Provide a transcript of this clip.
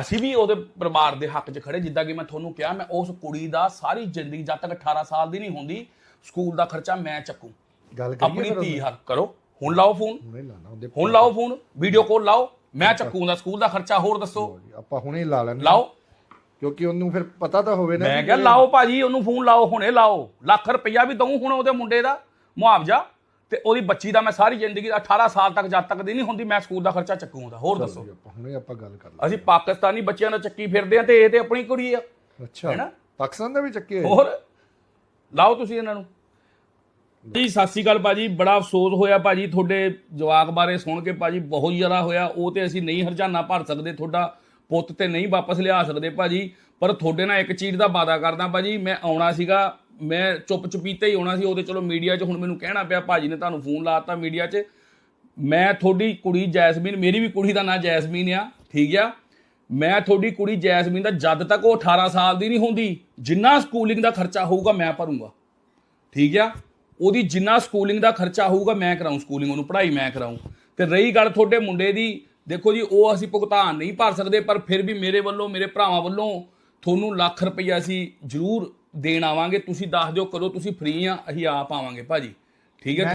ਅਸੀਂ ਵੀ ਉਹਦੇ ਪਰਿਵਾਰ ਦੇ ਹੱਕ 'ਚ ਖੜੇ ਜਿੱਦਾਂ ਕਿ ਮੈਂ ਤੁਹਾਨੂੰ ਕਿਹਾ ਮੈਂ ਉਸ ਕੁੜੀ ਦਾ ਸਾਰੀ ਜ਼ਿੰਦਗੀ ਜਦ ਤੱਕ 18 ਸਾਲ ਦੀ ਨਹੀਂ ਹੁੰਦੀ ਸਕੂਲ ਦਾ ਖਰਚਾ ਮੈਂ ਚੱਕੂ। ਗੱਲ ਕਰੀਏ ਆਪਣੀ ਧੀ ਹੱਕ ਕਰੋ। ਹੁਣ ਲਾਓ ਫੋਨ। ਹੁਣੇ ਲਾਣਾ ਉਹਦੇ ਹੁਣ ਲਾਓ ਫੋਨ ਵੀਡੀਓ ਕਾਲ ਲਾਓ ਮੈਂ ਚੱਕੂਗਾ ਸਕੂਲ ਦਾ ਖਰਚਾ ਹੋਰ ਦੱਸੋ। ਆਪਾਂ ਹੁਣੇ ਲਾ ਲੈਣੇ ਲਾਓ। ਕਿਉਂਕਿ ਉਹਨੂੰ ਫਿਰ ਪਤਾ ਤਾਂ ਹੋਵੇ ਨਾ ਮੈਂ ਕਿਹਾ ਲਾਓ ਭਾਜੀ ਉਹਨੂੰ ਫੋਨ ਲਾਓ ਹੁਣੇ ਲਾਓ। ਲੱਖ ਰੁਪਈਆ ਵੀ ਦਊਂ ਹੁਣ ਉਹਦੇ ਮੁੰਡੇ ਦਾ। ਮੁਆਵਜ਼ਾ। ਤੇ ਉਹਦੀ ਬੱਚੀ ਦਾ ਮੈਂ ਸਾਰੀ ਜ਼ਿੰਦਗੀ ਦਾ 18 ਸਾਲ ਤੱਕ ਜਦ ਤੱਕ ਦੀ ਨਹੀਂ ਹੁੰਦੀ ਮੈਂ ਸਕੂਲ ਦਾ ਖਰਚਾ ਚੱਕੂਗਾ। ਹੋਰ ਦੱਸੋ? ਆਪਾਂ ਹੁਣੇ ਆਪਾਂ ਗੱਲ ਕਰ ਲਈ ਅਸੀਂ ਪਾਕਿਸਤਾਨੀ ਬੱਚਿਆਂ ਨਾਲ ਚੱਕੀ ਫਿਰਦੇ ਆ ਤੇ ਇਹ ਤੇ ਆਪਣੀ ਕੁੜੀ ਆ। ਅੱਛਾ ਹੈਨਾ? ਪਾਕਿਸਤਾਨ ਦਾ ਵੀ ਚੱਕੇ? ਹੋਰ? ਲਾਓ ਤੁਸੀਂ ਇਹਨਾਂ ਨੂੰ। ਜੀ ਸਤਿ ਸ਼੍ਰੀ ਅਕਾਲ ਭਾਜੀ ਬੜਾ ਅਫਸੋਸ ਹੋਇਆ ਭਾਜੀ ਤੁਹਾਡੇ ਜਵਾਕ ਬਾਰੇ ਸੁਣ ਕੇ ਭਾਜੀ ਬਹੁਤ ਜ਼ਿਆਦਾ ਹੋਇਆ। ਉਹ ਤੇ ਅਸੀਂ ਨਹੀਂ ਹਰਜਾਨਾ ਭਰ ਸਕਦੇ ਤੁਹਾਡਾ ਪੁੱਤ ਤੇ ਨਹੀਂ ਵਾਪਸ ਲਿਆ ਸਕਦੇ ਭਾਜੀ। ਪਰ ਤੁਹਾਡੇ ਨਾਲ ਇੱਕ ਚੀਜ਼ ਦਾ ਵਾਅਦਾ ਕਰਦਾ ਭਾਜੀ ਮੈਂ ਆਉਣਾ ਸੀਗਾ ਮੈਂ ਚੁੱਪ ਚੁਪੀਤੇ ਹੀ ਆਉਣਾ ਸੀ, ਉਹਦੇ ਚਲੋ ਮੀਡੀਆ 'ਚ ਹੁਣ ਮੈਨੂੰ ਕਹਿਣਾ ਪਿਆ, ਭਾਜੀ ਨੇ ਤੁਹਾਨੂੰ ਫੋਨ ਲਾਤਾ ਮੀਡੀਆ 'ਚ। ਮੈਂ ਤੁਹਾਡੀ ਕੁੜੀ ਜੈਸਮੀਨ, ਮੇਰੀ ਵੀ ਕੁੜੀ ਦਾ ਨਾਂ ਜੈਸਮੀਨ ਆ, ਠੀਕ ਆ? ਮੈਂ ਤੁਹਾਡੀ ਕੁੜੀ ਜੈਸਮੀਨ ਦਾ ਜਦ ਤੱਕ ਉਹ 18 ਸਾਲ ਦੀ ਨਹੀਂ ਹੁੰਦੀ, ਜਿੰਨਾ ਸਕੂਲਿੰਗ ਦਾ ਖਰਚਾ ਹੋਊਗਾ ਮੈਂ ਭਰੂੰਗਾ। ਠੀਕ ਆ? ਉਹਦੀ ਜਿੰਨਾ ਸਕੂਲਿੰਗ ਦਾ ਖਰਚਾ ਹੋਊਗਾ ਮੈਂ ਕਰਾਉਂ ਸਕੂਲਿੰਗ ਉਹਨੂੰ ਪੜ੍ਹਾਈ ਮੈਂ ਕਰਾਉਂ ਤੇ ਰਹੀ ਗੱਲ ਤੁਹਾਡੇ ਮੁੰਡੇ ਦੀ, ਦੇਖੋ ਜੀ, ਉਹ ਅਸੀਂ ਭੁਗਤਾਨ ਨਹੀਂ ਭਰ ਸਕਦੇ, ਪਰ ਫਿਰ ਵੀ ਮੇਰੇ ਵੱਲੋਂ, ਮੇਰੇ ਭਰਾਵਾਂ ਵੱਲੋਂ ਤੁਹਾਨੂੰ ਲੱਖ ਰੁਪਈਆ ਅਸੀਂ ਜ਼ਰੂਰ ਦੇਣ ਆਵਾਂਗੇ, ਤੁਸੀਂ ਦੱਸ ਦਿਓ ਕਦੋਂ ਤੁਸੀਂ ਫ੍ਰੀ ਆ, ਅਸੀਂ ਆਪ ਆਵਾਂਗੇ ਭਾਜੀ। ਠੀਕ ਹੈ?